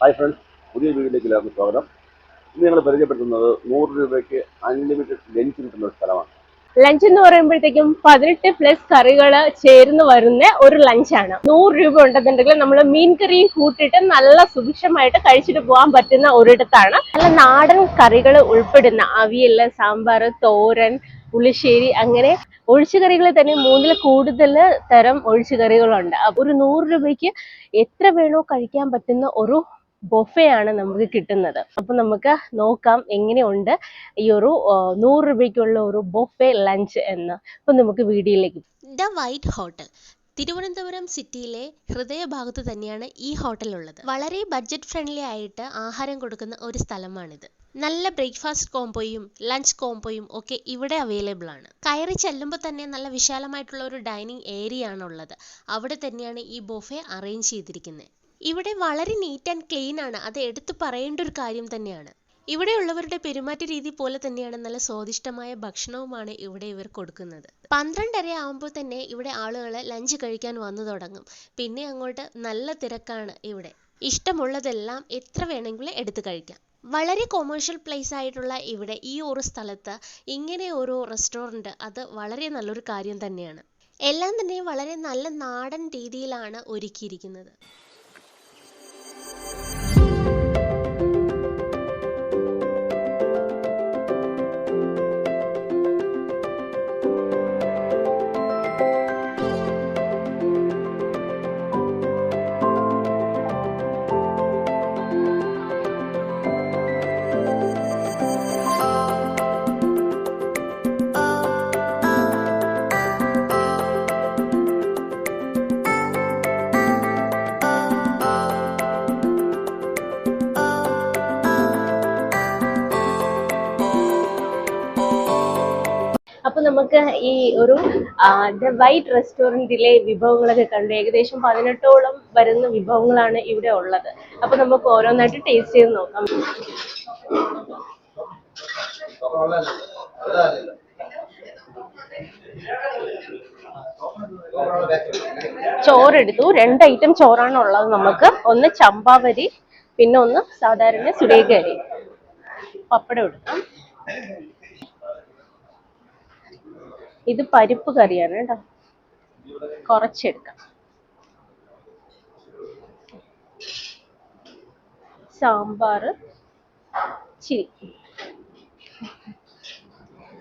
Hi friends പുതിയ വീഡിയോയിലേക്ക് എല്ലാവർക്കും സ്വാഗതം. ഇന്ന് ഞങ്ങൾ പരിചയപ്പെടുത്തുന്നത് നൂറ് രൂപയ്ക്ക് അൺലിമിറ്റഡ് ലഞ്ച് കിട്ടുന്ന ഒരു സ്ഥലമാണ്. ലഞ്ച് എന്ന് പറയുമ്പോഴത്തേക്കും പതിനെട്ട് പ്ലസ് കറികൾ ചേർന്ന് വരുന്ന ഒരു ലഞ്ചാണ് നൂറ് രൂപ ഉണ്ടെന്നുണ്ടെങ്കിൽ നമ്മൾ മീൻ കറി കൂട്ടിയിട്ട് നല്ല സുഭിക്ഷമായിട്ട് കഴിച്ചിട്ട് പോകാൻ പറ്റുന്ന ഒരിടത്താണ്. നല്ല നാടൻ കറികൾ ഉൾപ്പെടുന്ന അവിയൽ സാമ്പാർ തോരൻ പുളിശ്ശേരി അങ്ങനെ ഒഴിച്ചുകറികൾ തന്നെ മൂന്നിൽ കൂടുതൽ തരം ഒഴിച്ചുകറികളുണ്ട് കറികളുണ്ട്. ഒരു നൂറ് രൂപയ്ക്ക് എത്ര വേണോ കഴിക്കാൻ പറ്റുന്ന ഒരു ബൊഫയാണ് നമുക്ക് കിട്ടുന്നത്. അപ്പൊ നമുക്ക് നോക്കാം എങ്ങനെയുണ്ട് ഈ ഒരു നൂറ് രൂപയ്ക്കുള്ള ഒരു ബൊഫെ ലഞ്ച് എന്ന്. അപ്പൊ നമുക്ക് വീഡിയോയിലേക്ക് ദ വൈറ്റ് ഹോട്ടൽ. തിരുവനന്തപുരം സിറ്റിയിലെ ഹൃദയഭാഗത്ത് തന്നെയാണ് ഈ ഹോട്ടൽ ഉള്ളത്. വളരെ ബഡ്ജറ്റ് ഫ്രണ്ട്ലി ആയിട്ട് ആഹാരം കൊടുക്കുന്ന ഒരു സ്ഥലമാണിത്. നല്ല ബ്രേക്ക്ഫാസ്റ്റ് കോംബോയും ലഞ്ച് കോംബോയും ഒക്കെ ഇവിടെ അവൈലബിൾ ആണ്. കയറി ചെല്ലുമ്പോൾ തന്നെ നല്ല വിശാലമായിട്ടുള്ള ഒരു ഡൈനിങ് ഏരിയ ആണുള്ളത് അവിടെ തന്നെയാണ് ഈ ബൊഫെ അറേഞ്ച് ചെയ്തിരിക്കുന്നത് ഇവിടെ വളരെ നീറ്റ് ആൻഡ് ക്ലീൻ ആണ്. അത് എടുത്തു പറയേണ്ട ഒരു കാര്യം തന്നെയാണ്. ഇവിടെയുള്ളവരുടെ പെരുമാറ്റ രീതി പോലെ തന്നെയാണ് നല്ല സ്വാദിഷ്ടമായ ഭക്ഷണവുമാണ് ഇവിടെ ഇവർ കൊടുക്കുന്നത്. പന്ത്രണ്ടര ആകുമ്പോൾ തന്നെ ഇവിടെ ആളുകൾ ലഞ്ച് കഴിക്കാൻ വന്നു തുടങ്ങും. പിന്നെ അങ്ങോട്ട് നല്ല തിരക്കാണ് ഇവിടെ. ഇഷ്ടമുള്ളതെല്ലാം എത്ര വേണമെങ്കിലും എടുത്തു കഴിക്കാം. വളരെ കൊമേഴ്ഷ്യൽ പ്ലേസ് ആയിട്ടുള്ള ഇവിടെ ഈ ഒരു സ്ഥലത്ത് ഇങ്ങനെ ഒരു റെസ്റ്റോറന്റ് അത് വളരെ നല്ലൊരു കാര്യം തന്നെയാണ്. എല്ലാം തന്നെ വളരെ നല്ല നാടൻ രീതിയിലാണ് ഒരുക്കിയിരിക്കുന്നത്. ഈ ഒരു ദ വൈറ്റ് റെസ്റ്റോറന്റിലെ വിഭവങ്ങളൊക്കെ കണ്ടു ഏകദേശം പതിനെട്ടോളം വരുന്ന വിഭവങ്ങളാണ് ഇവിടെ ഉള്ളത്. അപ്പൊ നമുക്ക് ഓരോന്നായിട്ട് ടേസ്റ്റ് ചെയ്ത് നോക്കാം. ചോറെടുത്തു. രണ്ട് ഐറ്റം ചോറാണ് ഉള്ളത് നമുക്ക്. ഒന്ന് ചമ്പാവരി പിന്നെ ഒന്ന് സാധാരണ സുരേഖരി പപ്പടം എടുക്കാം. ഇത് പരിപ്പ് കറിയാണ് കേട്ടോ. കുറച്ചെടുക്കാം. സാമ്പാർ ഇച്ചിരി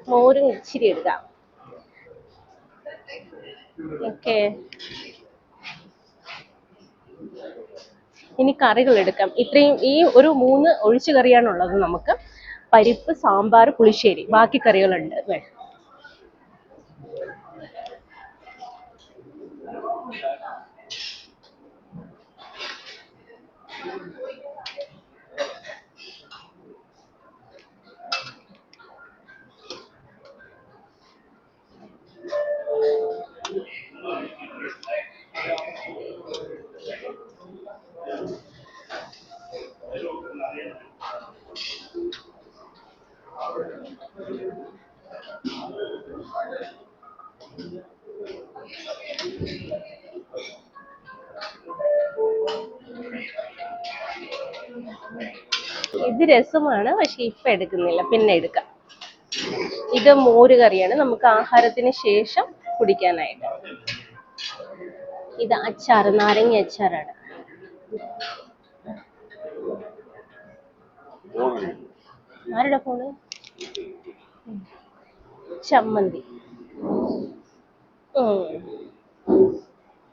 മോരും ഇച്ചിരി എടുക്കാം. ഓക്കെ. ഇനി കറികൾ എടുക്കാം. ഇത്രയും ഈ ഒരു മൂന്ന് ഒഴിച്ചു കറിയാണുള്ളത് നമുക്ക്. പരിപ്പ് സാമ്പാർ പുളിശ്ശേരി. ബാക്കി കറികളുണ്ട് വേ ഇത് രസമാണ് പക്ഷെ ഇപ്പൊ എടുക്കുന്നില്ല. പിന്നെ എടുക്കാം. ഇത് മോര് കറിയാണ്. നമുക്ക് ആഹാരത്തിന് ശേഷം കുടിക്കാനായിട്ട്. ഇത് അച്ചാർ നാരങ്ങ അച്ചാറാണ്. ആരുടെ ഫോണ്. ചമ്മന്തി.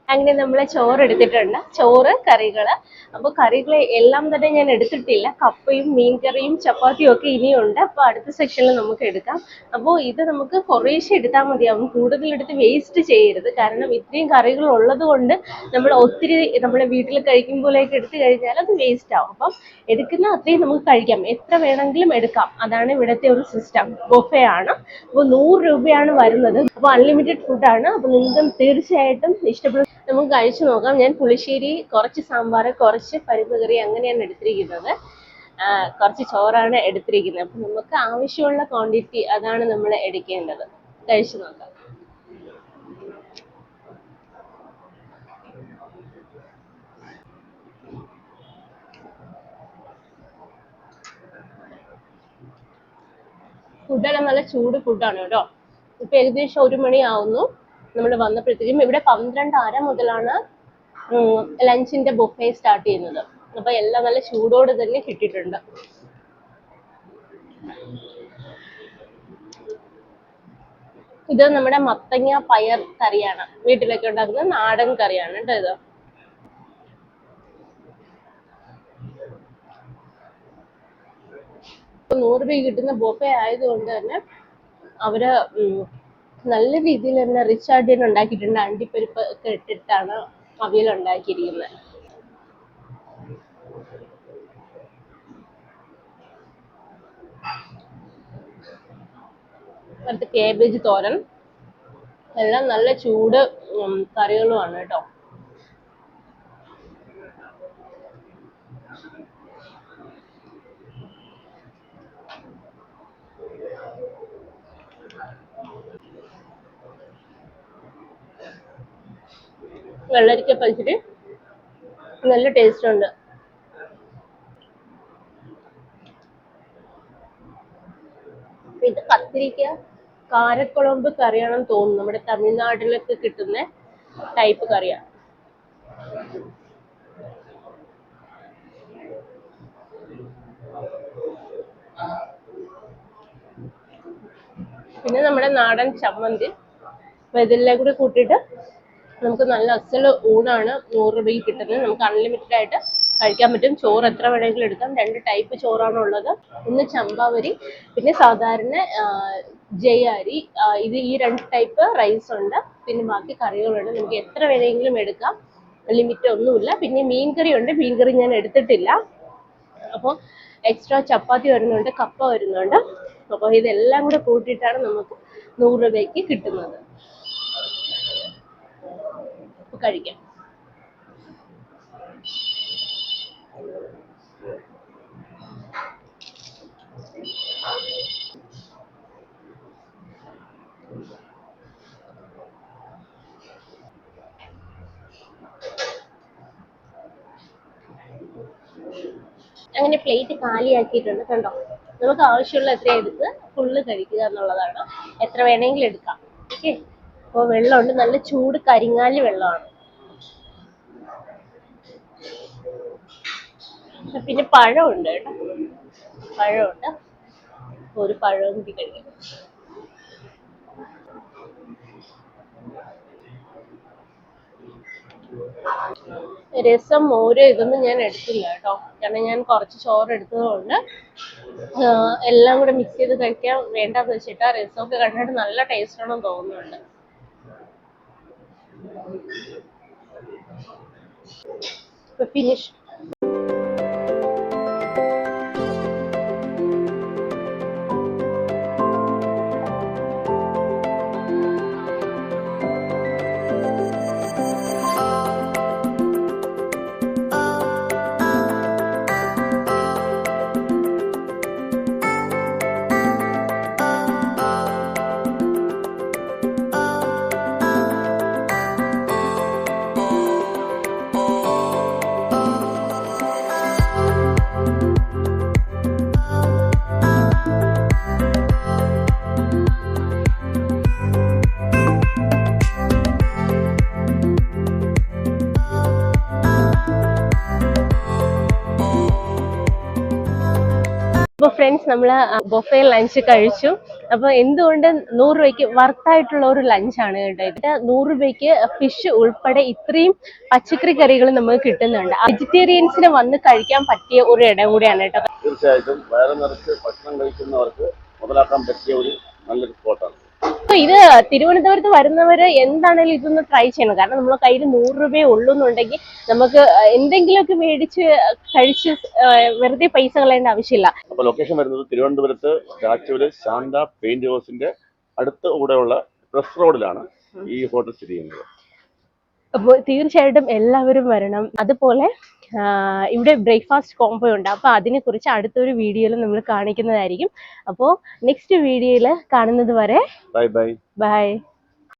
അങ്ങനെ നമ്മൾ ചോറ് എടുത്തിട്ടുണ്ട് ചോറ് കറികൾ അപ്പൊ കറികൾ എല്ലാം തന്നെ ഞാൻ എടുത്തിട്ടില്ല. കപ്പയും മീൻകറിയും ചപ്പാത്തിയും ഒക്കെ ഇനിയുണ്ട്. അപ്പൊ അടുത്ത സെക്ഷനിൽ നമുക്ക് എടുക്കാം. അപ്പോൾ ഇത് നമുക്ക് കുറേശ്ശെ എടുത്താൽ മതിയാവും. കൂടുതൽ എടുത്ത് വേസ്റ്റ് ചെയ്യരുത്. കാരണം ഇത്രയും കറികൾ ഉള്ളത് കൊണ്ട് നമ്മൾ ഒത്തിരി നമ്മുടെ വീട്ടിൽ കഴിക്കുമ്പോഴേക്ക് എടുത്തു കഴിഞ്ഞാൽ അത് വേസ്റ്റ് ആവും. അപ്പം എടുക്കുന്ന അത്രയും നമുക്ക് കഴിക്കാം. എത്ര വേണമെങ്കിലും എടുക്കാം. അതാണ് ഇവിടുത്തെ ഒരു സിസ്റ്റം ബൊഫെ ആണ്. അപ്പോൾ നൂറ് രൂപയാണ് വരുന്നത്. അപ്പോൾ അൺലിമിറ്റഡ് ഫുഡ് ആണ്. അപ്പോൾ നിങ്ങൾക്ക് തീർച്ചയായിട്ടും ഇഷ്ടപ്പെടും നമുക്ക് കഴിച്ചു നോക്കാം. ഞാൻ പുളിശ്ശേരി കുറച്ച് സാമ്പാർ കുറച്ച് പരിപ്പ് കറി അങ്ങനെയാണ് എടുത്തിരിക്കുന്നത്. കുറച്ച് ചോറാണ് എടുത്തിരിക്കുന്നത്. അപ്പം നമുക്ക് ആവശ്യമുള്ള ക്വാണ്ടിറ്റി അതാണ് നമ്മൾ എടുക്കേണ്ടത്. കഴിച്ചു നോക്കാം. ഫുഡെല്ലാം നല്ല ചൂട് ഫുഡാണ് കേട്ടോ. ഇപ്പൊ ഏകദേശം ഒരു മണിയാവുന്നു നമ്മൾ വന്നപ്പോഴത്തേക്കും ഇവിടെ പന്ത്രണ്ട് അര മുതലാണ് ലഞ്ചിന്റെ ബുഫേ സ്റ്റാർട്ട് ചെയ്യുന്നത്. അപ്പൊ എല്ലാം നല്ല ചൂടോട് തന്നെ കിട്ടിയിട്ടുണ്ട്. ഇത് നമ്മുടെ മത്തങ്ങ പയർ കറിയാണ്. വീട്ടിലൊക്കെ ഉണ്ടാക്കുന്ന നാടൻ കറിയാണ് കേട്ടോ ഇത്. നൂറ് രൂപ കിട്ടുന്ന ബൊഫേ ആയതുകൊണ്ട് തന്നെ അവർ നല്ല രീതിയിൽ തന്നെ റിച്ച് ആയിട്ട് ഉണ്ടാക്കിയിട്ടുണ്ട്. അണ്ടിപ്പരിപ്പ് ഒക്കെ ഇട്ടിട്ടാണ് അവിയൽ ഉണ്ടാക്കിയിരിക്കുന്നത്. അടുത്ത് കേബേജ് തോരൻ. എല്ലാം നല്ല ചൂട് കറികളുമാണ് കേട്ടോ. വെള്ളരിക്ക പഴിച്ചിട്ട് നല്ല ടേസ്റ്റ് ഉണ്ട്. ഇത് കത്തിരിക്ക കാരക്കുളമ്പ് കറിയാണെന്ന് തോന്നുന്നു. നമ്മുടെ തമിഴ്നാട്ടിലൊക്കെ കിട്ടുന്ന ടൈപ്പ് കറിയാണ്. പിന്നെ നമ്മുടെ നാടൻ ചമ്മന്തി. അപ്പൊ ഇതെല്ലാം കൂടി കൂട്ടിയിട്ട് നമുക്ക് നല്ല അസൽ ഊണാണ് നൂറ് രൂപയ്ക്ക് കിട്ടുന്നത്. നമുക്ക് അൺലിമിറ്റഡ് ആയിട്ട് കഴിക്കാൻ പറ്റും. ചോറ് എത്ര വേണമെങ്കിലും എടുക്കാം. രണ്ട് ടൈപ്പ് ചോറാണ് ഉള്ളത്. ഒന്ന് ചമ്പാവരി പിന്നെ സാധാരണ ആ, ജയ അരി ആ, ഇത് ഈ രണ്ട് ടൈപ്പ് റൈസ് ഉണ്ട്. പിന്നെ ബാക്കി കറികളുണ്ട്. നമുക്ക് എത്ര വേണമെങ്കിലും എടുക്കാം. ലിമിറ്റ് ഒന്നുമില്ല. പിന്നെ മീൻകറി ഉണ്ട്. മീൻകറി ഞാൻ എടുത്തിട്ടില്ല. അപ്പോൾ എക്സ്ട്രാ ചപ്പാത്തി വരുന്നുണ്ട് കപ്പ വരുന്നുണ്ട്. അപ്പോൾ ഇതെല്ലാം കൂടെ കൂട്ടിയിട്ടാണ് നമുക്ക് നൂറ് രൂപയ്ക്ക് കിട്ടുന്നത്. കഴിക്കാം. അങ്ങനെ പ്ലേറ്റ് കാലിയാക്കിയിട്ടുണ്ട് കണ്ടോ? നമുക്ക് ആവശ്യമുള്ള എത്ര എടുത്ത്? ഫുള്ള് കഴിക്കുക എന്നുള്ളതാണ്. എത്ര വേണമെങ്കിലും എടുക്കാം. ഓക്കെ അപ്പോൾ വെള്ളമുണ്ട്. നല്ല ചൂട് കരിങ്ങാലി വെള്ളമാണ്. പിന്നെ പഴം പഴമുണ്ട് കേട്ടോ. പഴമുണ്ട്. ഒരു പഴവും കൂടി രസം മോര് ഇതൊന്നും ഞാൻ എടുത്തില്ല കേട്ടോ. കാരണം ഞാൻ കുറച്ച് ചോറ് എടുത്തതുകൊണ്ട് എല്ലാം കൂടെ മിക്സ് ചെയ്ത് കഴിക്കാൻ വേണ്ടെന്ന് വെച്ചിട്ട് ആ രസമൊക്കെ കണ്ടിട്ട് നല്ല ടേസ്റ്റ് ആണെന്ന് തോന്നുന്നുണ്ട്. ഫിനിഷ് അപ്പൊ ഫ്രണ്ട്സ് നമ്മൾ ബൊഫേ ലഞ്ച് കഴിച്ചു. അപ്പൊ എന്തുകൊണ്ട് നൂറ് രൂപയ്ക്ക് വർത്തായിട്ടുള്ള ഒരു ലഞ്ചാണ് കേട്ടോ ഇത്? നൂറ് രൂപയ്ക്ക് ഫിഷ് ഉൾപ്പെടെ ഇത്രയും പച്ചക്കറി കറികൾ നമുക്ക് കിട്ടുന്നുണ്ട്. വെജിറ്റേറിയൻസിന് വന്ന് കഴിക്കാൻ പറ്റിയ ഒരു ഇടം കൂടിയാണ് കേട്ടോ. തീർച്ചയായിട്ടും വയറ് നിറച്ച് ഭക്ഷണം കഴിക്കുന്നവർക്ക് മുതലാക്കാൻ പറ്റിയ ഒരു നല്ലൊരു സ്പോട്ടാണ് ഇത് തിരുവനന്തപുരത്ത് വരുന്നവര് എന്താണെങ്കിലും ഇതൊന്ന് ട്രൈ ചെയ്യണം. കാരണം നമ്മളെ കയ്യിൽ നൂറ് രൂപയെ ഉള്ളൂ എന്നുണ്ടെങ്കിൽ നമുക്ക് എന്തെങ്കിലുമൊക്കെ മേടിച്ച് കഴിച്ച് വെറുതെ പൈസ കളയേണ്ട ആവശ്യമില്ല. അപ്പൊ ലൊക്കേഷൻ വരുന്നത് തിരുവനന്തപുരത്ത് സ്റ്റാച്യൂൽ ശാന്ത പെയിന്റ് ഹൗസിന്റെ അടുത്ത കൂടെയുള്ള പ്രസ് റോഡിലാണ് ഈ ഹോട്ടൽ സ്ഥിതി ചെയ്യുന്നത്. അപ്പോൾ തീർച്ചയായിട്ടും എല്ലാവരും വരണം. അതുപോലെ ഇവിടെ ബ്രേക്ക്ഫാസ്റ്റ് കോംബോ ഉണ്ട്. അപ്പോൾ അതിനെക്കുറിച്ച് അടുത്തൊരു വീഡിയോയിൽ നമ്മൾ കാണിക്കുന്നതായിരിക്കും. അപ്പോൾ നെക്സ്റ്റ് വീഡിയോയിൽ കാണുന്നത് വരെ ബൈ ബൈ ബൈ